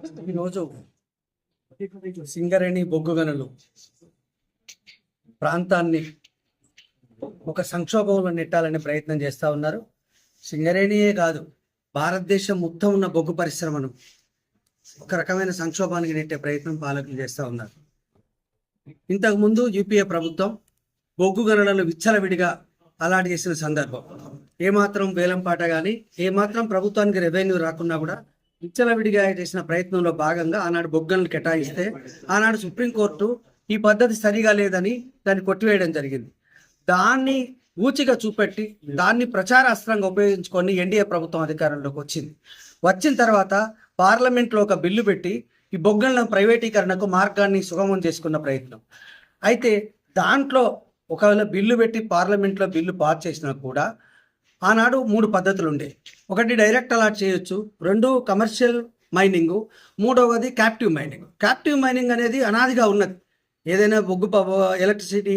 ఈరోజు సింగరేణి బొగ్గు గనులు ప్రాంతాన్ని ఒక సంక్షోభంలో నెట్టాలనే ప్రయత్నం చేస్తూ ఉన్నారు. సింగరేణియే కాదు భారతదేశం మొత్తం ఉన్న బొగ్గు పరిశ్రమను ఒక రకమైన సంక్షోభానికి నెట్టే ప్రయత్నం పాలకులు చేస్తూ ఉన్నారు. ఇంతకుముందు యూపీఏ ప్రభుత్వం బొగ్గు గనులను విచ్చలవిడిగా అలాట్ చేసిన సందర్భం. ఏమాత్రం వేలంపాట కానీ ఏమాత్రం ప్రభుత్వానికి రెవెన్యూ రాకున్నా కూడా విచ్చలవిడిగా చేసిన ప్రయత్నంలో భాగంగా ఆనాడు బొగ్గలను కేటాయిస్తే ఆనాడు సుప్రీంకోర్టు ఈ పద్ధతి సరిగా లేదని దాన్ని కొట్టివేయడం జరిగింది. దాన్ని ఊచిగా చూపెట్టి దాన్ని ప్రచారాస్త్రంగా ఉపయోగించుకొని ఎన్డీఏ ప్రభుత్వం అధికారంలోకి వచ్చింది. వచ్చిన తర్వాత పార్లమెంట్లో ఒక బిల్లు పెట్టి ఈ బొగ్గలను ప్రైవేటీకరణకు మార్గాన్ని సుగమం చేసుకున్న ప్రయత్నం. అయితే దాంట్లో ఒకవేళ బిల్లు పెట్టి పార్లమెంట్లో బిల్లు పాస్ చేసినా కూడా ఆనాడు మూడు పద్ధతులు ఉండే ఒకటి డైరెక్ట్ అలాట్ చేయొచ్చు రెండు కమర్షియల్ మైనింగ్ మూడవది క్యాప్టివ్ మైనింగ్ క్యాప్టివ్ మైనింగ్ అనేది అనాదిగా ఉన్నది ఏదైనా బొగ్గు పవ- ఎలక్ట్రిసిటీ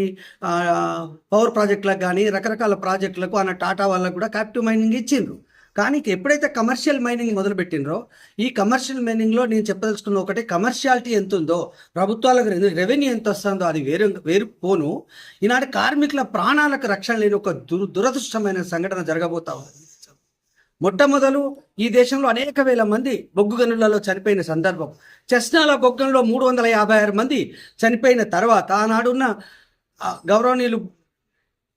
పవర్ ప్రాజెక్టులకు కానీ రకరకాల ప్రాజెక్టులకు అన్న టాటా వాళ్ళకు కూడా క్యాప్టివ్ మైనింగ్ ఇచ్చిండ్రు. కానీ ఎప్పుడైతే కమర్షియల్ మైనింగ్ మొదలుపెట్టినరో ఈ కమర్షియల్ మైనింగ్లో నేను చెప్పదలుచుకున్న ఒకటి కమర్షియాలిటీ ఎంత ఉందో ప్రభుత్వాలకు రెవెన్యూ- రెవెన్యూ ఎంత వస్తుందో అది వేరు వేరు పోను. ఈనాటి కార్మికుల ప్రాణాలకు రక్షణ లేని ఒక దుర్ దురదృష్టమైన సంఘటన జరగబోతా ఉంది. మొట్టమొదలు ఈ దేశంలో అనేక వేల మంది బొగ్గు గనులలో చనిపోయిన సందర్భం. చెస్నాల బొగ్గంలో మూడు వందల యాభై ఆరు మంది చనిపోయిన తర్వాత ఆనాడున్న గౌరవనీయులు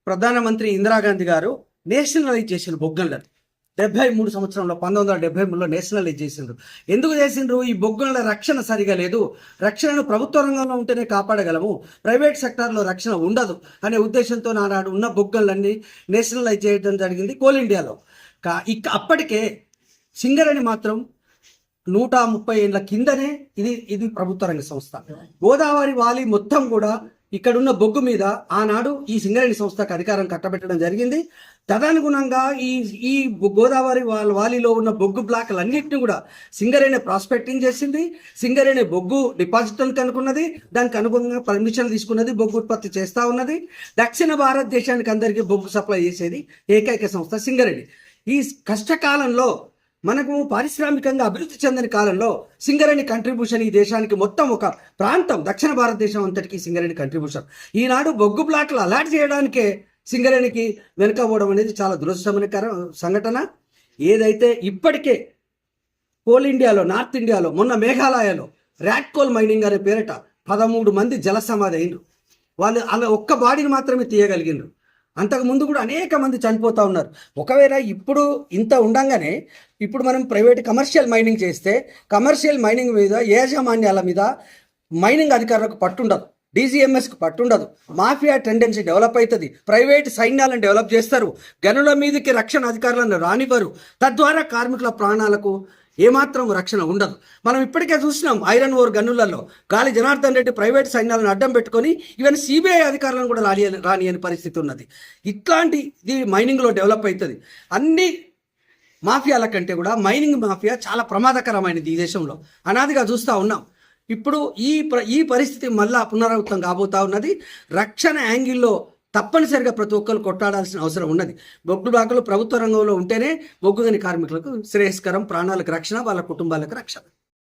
ప్రధానమంత్రి ఇందిరాగాంధీ గారు నేషనలైజ్ చేసిన బొగ్గన్లను డెబ్బై మూడు సంవత్సరంలో పంతొమ్మిది వందల డెబ్బై మూడులో నేషనలైజ్ చేసిండ్రు. ఎందుకు చేసిండ్రు? ఈ బొగ్గుల రక్షణ సరిగా లేదు. రక్షణను ప్రభుత్వ రంగంలో ఉంటేనే కాపాడగలము. ప్రైవేట్ సెక్టార్లో రక్షణ ఉండదు అనే ఉద్దేశంతో నానాడు ఉన్న బొగ్గలన్నీ నేషనలైజ్ చేయడం జరిగింది కోల్ ఇండియాలో. కా ఇక అప్పటికే సింగరేణి మాత్రం నూట ముప్పై ఏళ్ళ కిందనే ఇది ఇది ప్రభుత్వ రంగ సంస్థ. గోదావరి వాలి మొత్తం కూడా ఇక్కడున్న బొగ్గు మీద ఆనాడు ఈ సింగరేణి సంస్థకు అధికారం కట్టబెట్టడం జరిగింది. తదనుగుణంగా ఈ ఈ గోదావరి వాళ్ళ వాలీలో ఉన్న బొగ్గు బ్లాక్లన్నింటినీ కూడా సింగరేణి ప్రాస్పెక్టింగ్ చేసింది. సింగరేణి బొగ్గు డిపాజిట్లను కనుక్కున్నది. దానికి అనుగుణంగా పర్మిషన్ తీసుకున్నది బొగ్గు ఉత్పత్తి చేస్తూ ఉన్నది. దక్షిణ భారతదేశానికి అందరికీ బొగ్గు సప్లై చేసేది ఏకైక సంస్థ సింగరేణి. ఈ కష్టకాలంలో మనకు పారిశ్రామికంగా అభివృద్ధి చెందని కాలంలో సింగరేణి కంట్రిబ్యూషన్ ఈ దేశానికి మొత్తం ఒక ప్రాంతం దక్షిణ భారతదేశం అంతటికి సింగరేణి కంట్రిబ్యూషన్ ఈనాడు బొగ్గు ప్లాట్లు అలాట్ చేయడానికే సింగరేణికి వెనుకపోవడం అనేది చాలా దురదృష్టకర సంఘటన. ఏదైతే ఇప్పటికే కోల్ ఇండియాలో నార్త్ ఇండియాలో మొన్న మేఘాలయలో ర్యాట్ కోల్ మైనింగ్ అనే పేరిట పదమూడు మంది జల సమాధి అయినరు వాళ్ళు అలా ఒక్క బాడీని మాత్రమే తీయగలిగినరు అంతకు ముందు కూడా అనేక మంది చనిపోతూ ఉన్నారు. ఒకవేళ ఇప్పుడు ఇంత ఉండంగానే ఇప్పుడు మనం ప్రైవేట్ కమర్షియల్ మైనింగ్ చేస్తే కమర్షియల్ మైనింగ్ మీద యాజమాన్యాల మీద మైనింగ్ అధికారులకు పట్టుండదు. డీజీఎంఎస్కి పట్టుండదు. మాఫియా టెండెన్సీ డెవలప్ అవుతుంది ప్రైవేట్ సైన్యాలను డెవలప్ చేస్తారు. గనుల మీదకి రక్షణ అధికారులను రానివ్వరు. తద్వారా కార్మికుల ప్రాణాలకు ఏమాత్రం రక్షణ ఉండదు. మనం ఇప్పటికే చూసినాం ఐరన్ ఓర్ గనులలో గాలి జనార్దన్ రెడ్డి ప్రైవేట్ సైన్యాలను అడ్డం పెట్టుకొని ఈవెన్ సిబిఐ అధికారులను కూడా రాని రానియని పరిస్థితి ఉన్నది. ఇట్లాంటి ఇది మైనింగ్లో డెవలప్ అవుతుంది అన్ని మాఫియాల కంటే కూడా మైనింగ్ మాఫియా చాలా ప్రమాదకరమైనది ఈ దేశంలో. అనాదిగా చూస్తూ ఉన్నాం. ఇప్పుడు ఈ ఈ పరిస్థితి మళ్ళా పునరావృతం కాబోతా ఉన్నది. రక్షణ యాంగిల్లో తప్పనిసరిగా ప్రతి ఒక్కరు కొట్టాడాల్సిన అవసరం ఉన్నది. బొగ్గు బాకలు ప్రభుత్వ రంగంలో ఉంటేనే బొగ్గుగని కార్మికులకు శ్రేయస్కరం ప్రాణాలకు రక్షణ వాళ్ళ కుటుంబాలకు రక్షణ.